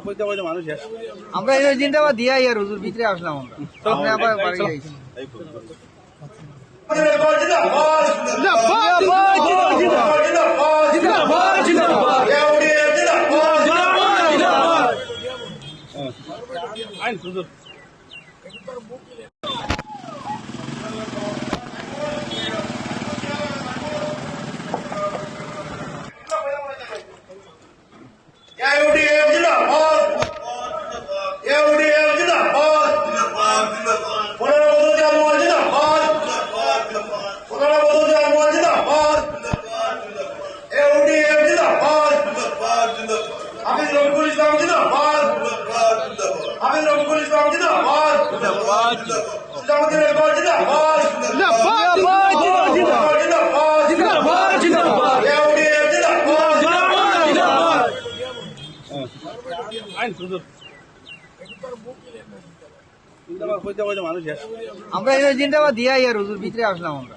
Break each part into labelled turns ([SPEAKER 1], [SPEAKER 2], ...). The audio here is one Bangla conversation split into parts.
[SPEAKER 1] কইতে কইতে মানুষ শেষ
[SPEAKER 2] আমরা এই দিনটা আবার দিয়ে আর হুজুর ভিতরে আসলাম আমরা।
[SPEAKER 1] আইন হুজুর
[SPEAKER 3] হাফিজ রফিকুল ইসলাম জিন্দাবাদ জিন্দাবাদ জিন্দাবাদ জিন্দাবাদ জিন্দাবাদ
[SPEAKER 2] আমরা এই আবার দিয়ে আর হুজুর, ভিতরে আসলাম আমরা।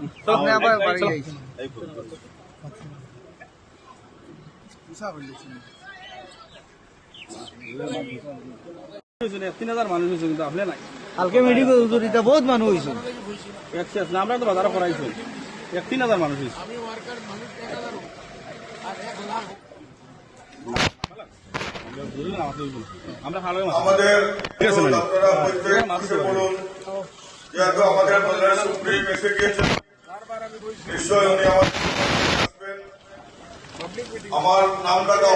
[SPEAKER 1] তিন হাজার মানুষ হয়েছে কিন্তু আপনি নাই।
[SPEAKER 2] কালকে মেডিকেল হুজুর এটা বহুত মানুষ হয়েছে
[SPEAKER 1] এক না আমরা তো বাজারে করাইছি। এক তিন হাজার মানুষ হয়েছে
[SPEAKER 3] আমাদের
[SPEAKER 1] ঠিক আছে, ম্যাডাম।
[SPEAKER 3] আপনারা প্রত্যেক বসে পড়ুন যেহেতু আমাদের সুপ্রিম এসে গিয়েছেন নিশ্চয় উনি আমার আসবেন। আমার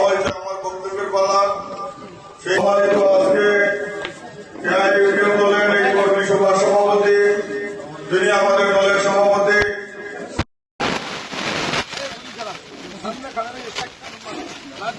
[SPEAKER 3] হয়েছে আমার বক্তব্যের পালা। সেই
[SPEAKER 1] আমরা